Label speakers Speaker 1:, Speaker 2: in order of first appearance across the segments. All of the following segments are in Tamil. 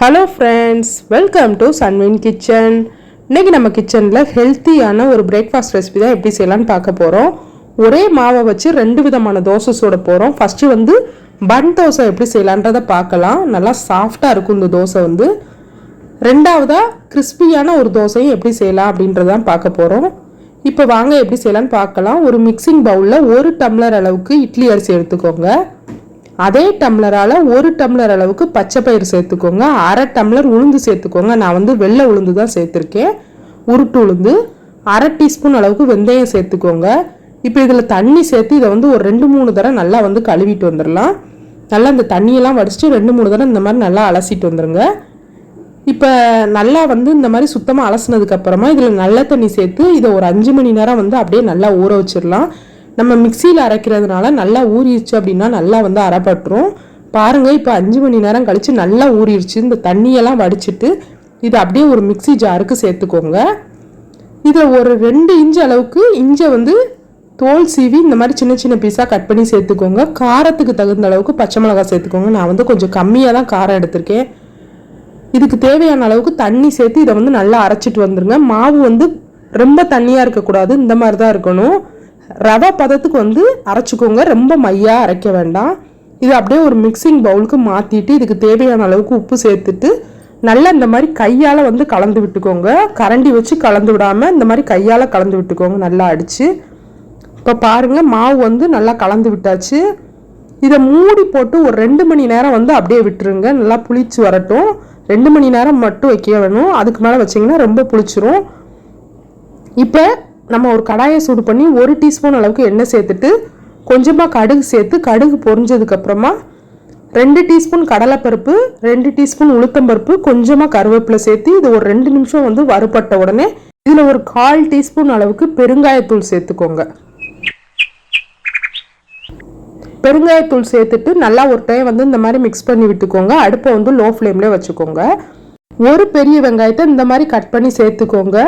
Speaker 1: Hello friends welcome to Sunwin kitchen இன்றைக்கி நம்ம கிச்சனில் ஹெல்த்தியான ஒரு பிரேக்ஃபாஸ்ட் ரெசிபி தான் எப்படி செய்யலாம்னு பார்க்க போகிறோம் ஒரே மாவை வச்சு ரெண்டு விதமான தோசை சுட போகிறோம் ஃபஸ்ட்டு வந்து பன் தோசை எப்படி செய்யலான்றதை பார்க்கலாம். நல்லா சாஃப்டாக இருக்கும் இந்த தோசை வந்து. ரெண்டாவதாக கிறிஸ்பியான ஒரு தோசையும் எப்படி செய்யலாம் அப்படின்றதான் பார்க்க போகிறோம் இப்போ வாங்க எப்படி செய்யலாம்னு பார்க்கலாம். ஒரு மிக்சிங் பவுலில் ஒரு டம்ளர் அளவுக்கு இட்லி அரிசி எடுத்துக்கோங்க. அதே டம்ளரால் ஒரு டம்ளர் அளவுக்கு பச்சை பயிர் சேர்த்துக்கோங்க. அரை டம்ளர் உளுந்து சேர்த்துக்கோங்க. நான் வந்து வெள்ளை உளுந்து தான் சேர்த்துருக்கேன். உருட்டு உளுந்து. அரை டீஸ்பூன் அளவுக்கு வெந்தயம் சேர்த்துக்கோங்க. இப்போ இதில் தண்ணி சேர்த்து இதை வந்து ஒரு ரெண்டு மூணு தடவை நல்லா வந்து கழுவிட்டு வந்துடலாம். நல்லா இந்த தண்ணியெல்லாம் வடிச்சிட்டு ரெண்டு மூணு தடவை இந்த மாதிரி நல்லா அலசிட்டு வந்துடுங்க இப்போ நல்லா வந்து இந்த மாதிரி சுத்தமாக அலசினதுக்கப்புறமா இதில் நல்ல தண்ணி சேர்த்து இதை ஒரு அஞ்சு மணி நேரம் வந்து அப்படியே நல்லா ஊற வச்சிடலாம். நம்ம மிக்சியில் அரைக்கிறதுனால நல்லா ஊறிடுச்சு அப்படின்னா நல்லா வந்து அரைப்பட்டுரும். பாருங்கள் இப்போ அஞ்சு மணி நேரம் கழித்து நல்லா ஊறிடுச்சு. இந்த தண்ணியெல்லாம் வடிச்சிட்டு இதை அப்படியே ஒரு மிக்ஸி ஜாருக்கு சேர்த்துக்கோங்க. இதில் ஒரு ரெண்டு இன்ச்சு அளவுக்கு இஞ்சை வந்து தோல் சீவி இந்த மாதிரி சின்ன சின்ன பீஸாக கட் பண்ணி சேர்த்துக்கோங்க. காரத்துக்கு தகுந்த அளவுக்கு பச்சை மிளகாய் சேர்த்துக்கோங்க. நான் வந்து கொஞ்சம் கம்மியாக தான் காரம் எடுத்திருக்கேன். இதுக்கு தேவையான அளவுக்கு தண்ணி சேர்த்து இதை வந்து நல்லா அரைச்சிட்டு வந்துருங்க. மாவு வந்து ரொம்ப தண்ணியாக இருக்கக்கூடாது. இந்த மாதிரி தான் இருக்கணும். ரவை பதத்துக்கு வந்து அரைச்சிக்கோங்க. ரொம்ப மையாக அரைக்க வேண்டாம். இது அப்படியே ஒரு மிக்சிங் பவுலுக்கு மாற்றிட்டு இதுக்கு தேவையான அளவுக்கு உப்பு சேர்த்துட்டு நல்லா இந்த மாதிரி கையால் வந்து கலந்து விட்டுக்கோங்க. கரண்டி வச்சு கலந்து விடாமல் இந்த மாதிரி கையால் கலந்து விட்டுக்கோங்க. நல்லா அடித்து இப்போ பாருங்கள் மாவு வந்து நல்லா கலந்து விட்டாச்சு. இதை மூடி போட்டு ஒரு ரெண்டு மணி நேரம் வந்து அப்படியே விட்டுருங்க. நல்லா புளிச்சு வரட்டும். ரெண்டு மணி நேரம் மட்டும் வைக்க வேணும். அதுக்கு மேலே வச்சிங்கன்னா ரொம்ப புளிச்சிரும். இப்போ நம்ம ஒரு கடாயை சூடு பண்ணி ஒரு டீஸ்பூன் அளவுக்கு எண்ணெய் சேர்த்துட்டு கொஞ்சமாக கடுகு சேர்த்து கடுகு பொரிஞ்சதுக்கப்புறமா ரெண்டு டீஸ்பூன் கடலைப்பருப்பு ரெண்டு டீஸ்பூன் உளுத்தம்பருப்பு கொஞ்சமாக கருவேப்பிலை சேர்த்து இது ஒரு ரெண்டு நிமிஷம் வந்து வறுபட்ட உடனே இதில் ஒரு கால் டீஸ்பூன் அளவுக்கு பெருங்காயத்தூள் சேர்த்துக்கோங்க. பெருங்காயத்தூள் சேர்த்துட்டு நல்லா ஒரு டைம் வந்து இந்த மாதிரி மிக்ஸ் பண்ணி விட்டுக்கோங்க. அடுப்பை வந்து லோ ஃப்ளேம்லேயே வச்சுக்கோங்க. ஒரு பெரிய வெங்காயத்தை இந்த மாதிரி கட் பண்ணி சேர்த்துக்கோங்க.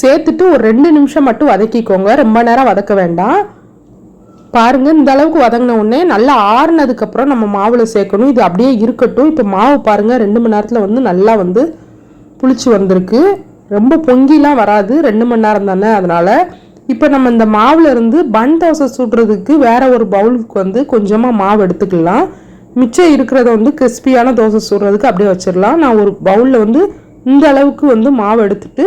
Speaker 1: சேர்த்துட்டு ஒரு ரெண்டு நிமிஷம் மட்டும் வதக்கிக்கோங்க. ரொம்ப நேரம் வதக்க வேண்டாம். பாருங்க இந்த அளவுக்கு வதங்கின உடனே நல்லா ஆறுனதுக்கப்புறம் நம்ம மாவில் சேர்க்கணும். இது அப்படியே இருக்கட்டும். இப்போ மாவு பாருங்க ரெண்டு மணி நேரத்தில் வந்து நல்லா வந்து புளிச்சு வந்திருக்கு. ரொம்ப பொங்கிலாம் வராது. ரெண்டு மணி நேரம் தானே அதனால். இப்போ நம்ம இந்த மாவில் இருந்து பன் தோசை சுடுறதுக்கு வேற ஒரு பவுலுக்கு வந்து கொஞ்சமாக மாவு எடுத்துக்கலாம். மிச்சம் இருக்கிறத வந்து கிறிஸ்பியான தோசை சுடுறதுக்கு அப்படியே வச்சிடலாம். நான் ஒரு பவுலில் வந்து இந்த அளவுக்கு வந்து மாவு எடுத்துட்டு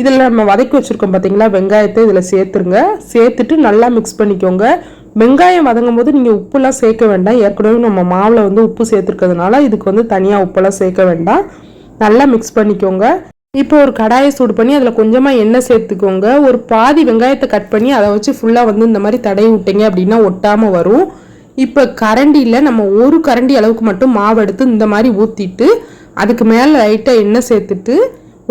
Speaker 1: இதில் நம்ம வதக்கி வச்சுருக்கோம் பார்த்தீங்களா வெங்காயத்தை இதில் சேர்த்துருங்க. சேர்த்துட்டு நல்லா மிக்ஸ் பண்ணிக்கோங்க. வெங்காயம் வதங்கும் போது நீங்கள் உப்புலாம் சேர்க்க வேண்டாம். ஏற்கனவே நம்ம மாவில் வந்து உப்பு சேர்த்துருக்கிறதுனால இதுக்கு வந்து தனியாக உப்பெல்லாம் சேர்க்க வேண்டாம். நல்லா மிக்ஸ் பண்ணிக்கோங்க. இப்போ ஒரு கடாயை சூடு பண்ணி அதில் கொஞ்சமாக எண்ணெய் சேர்த்துக்கோங்க. ஒரு பாதி வெங்காயத்தை கட் பண்ணி அதை வச்சு ஃபுல்லாக வந்து இந்த மாதிரி தடவி விட்டீங்க அப்படின்னா ஒட்டாமல் வரும். இப்போ கரண்டியில் நம்ம ஒரு கரண்டி அளவுக்கு மட்டும் மாவு எடுத்து இந்த மாதிரி ஊற்றிட்டு அதுக்கு மேலே லைட்டாக எண்ணெய் சேர்த்துட்டு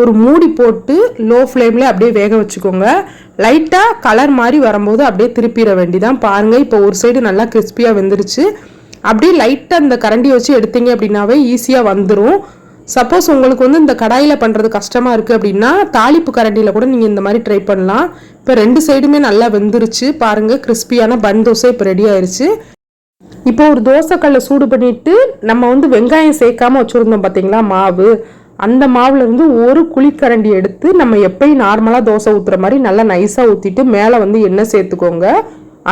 Speaker 1: ஒரு மூடி போட்டு லோ ஃப்ளேமில் அப்படியே வேக வச்சுக்கோங்க. லைட்டாக கலர் மாதிரி வரும்போது அப்படியே திருப்பிட வேண்டிதான். பாருங்கள் இப்போ ஒரு சைடு நல்லா கிறிஸ்பியாக வெந்துருச்சு. அப்படியே லைட்டாக இந்த கரண்டி வச்சு எடுத்தீங்க அப்படின்னாவே ஈஸியாக வந்துடும் சப்போஸ் உங்களுக்கு வந்து இந்த கடாயில் பண்ணுறது கஷ்டமாக இருக்குது அப்படின்னா தாளிப்பு கரண்டியில் கூட நீங்கள் இந்த மாதிரி ட்ரை பண்ணலாம். இப்போ ரெண்டு சைடுமே நல்லா வெந்துருச்சு. பாருங்கள் கிறிஸ்பியான பன் தோசை இப்போ ரெடி ஆயிடுச்சு இப்போ ஒரு தோசைக்கல்லை சூடு பண்ணிட்டு நம்ம வந்து வெங்காயம் சேர்க்காம வச்சுருந்தோம் பார்த்தீங்களா மாவு. அந்த மாவுலேருந்து ஒரு குழிக்கரண்டி எடுத்து நம்ம எப்பயும் நார்மலாக தோசை ஊற்றுற மாதிரி நல்லா நைஸாக ஊற்றிட்டு மேலே வந்து எண்ணெய் சேர்த்துக்கோங்க.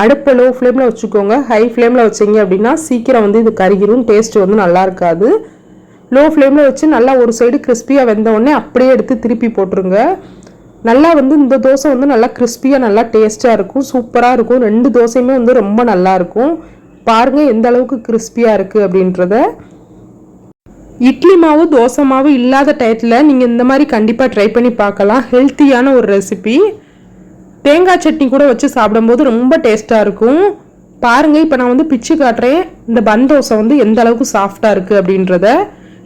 Speaker 1: அடுப்பை லோ ஃப்ளேமில் வச்சுக்கோங்க ஹை ஃப்ளேமில் வச்சிங்க அப்படின்னா சீக்கிரம் வந்து இது கருகிரும். டேஸ்ட் வந்து நல்லா இருக்காது. லோ ஃப்ளேமில் வச்சு நல்லா ஒரு சைடு கிறிஸ்பியாக வெந்தவுடனே அப்படியே எடுத்து திருப்பி போட்டுருங்க. நல்லா வந்து இந்த தோசை வந்து நல்லா கிறிஸ்பியாக நல்லா டேஸ்ட்டாக இருக்கும். சூப்பராக இருக்கும். ரெண்டு தோசையுமே வந்து ரொம்ப நல்லா இருக்கும். பாருங்கள் எந்த அளவுக்கு கிறிஸ்பியாக இருக்குது அப்படின்றத. இட்லி மாவு தோசை மாவு இல்லாத டயத்தில் நீங்கள் இந்த மாதிரி கண்டிப்பாக ட்ரை பண்ணி பார்க்கலாம். ஹெல்த்தியான ஒரு ரெசிபி தேங்காய் சட்னி கூட வச்சு சாப்பிடும்போது ரொம்ப டேஸ்ட்டாக இருக்கும். பாருங்கள் இப்போ நான் வந்து பிச்சு காட்டுறேன். இந்த பன் தோசை வந்து எந்த அளவுக்கு சாஃப்டாக இருக்குது அப்படின்றத.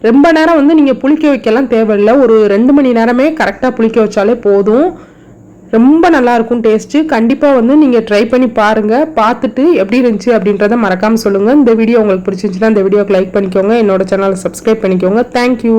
Speaker 1: ரொம்ப நேரம் வந்து நீங்கள் புளிக்க வைக்கலாம் தேவையில்லை. ஒரு ரெண்டு மணி நேரமே கரெக்டாக புளிக்க வச்சாலே போதும். ரொம்ப நல்லா இருக்கும் டேஸ்ட்டு. கண்டிப்பாக வந்து நீங்கள் ட்ரை பண்ணி பாருங்கள் பார்த்துட்டு எப்படி இருந்துச்சு அப்படின்றத மறக்காமல் சொல்லுங்கள் இந்த வீடியோ உங்களுக்கு பிடிச்சிருந்துச்சுன்னா இந்த வீடியோக்கு லைக் பண்ணிக்கோங்க. என்னோட சேனலை சப்ஸ்கிரைப் பண்ணிக்கோங்க. தேங்க்யூ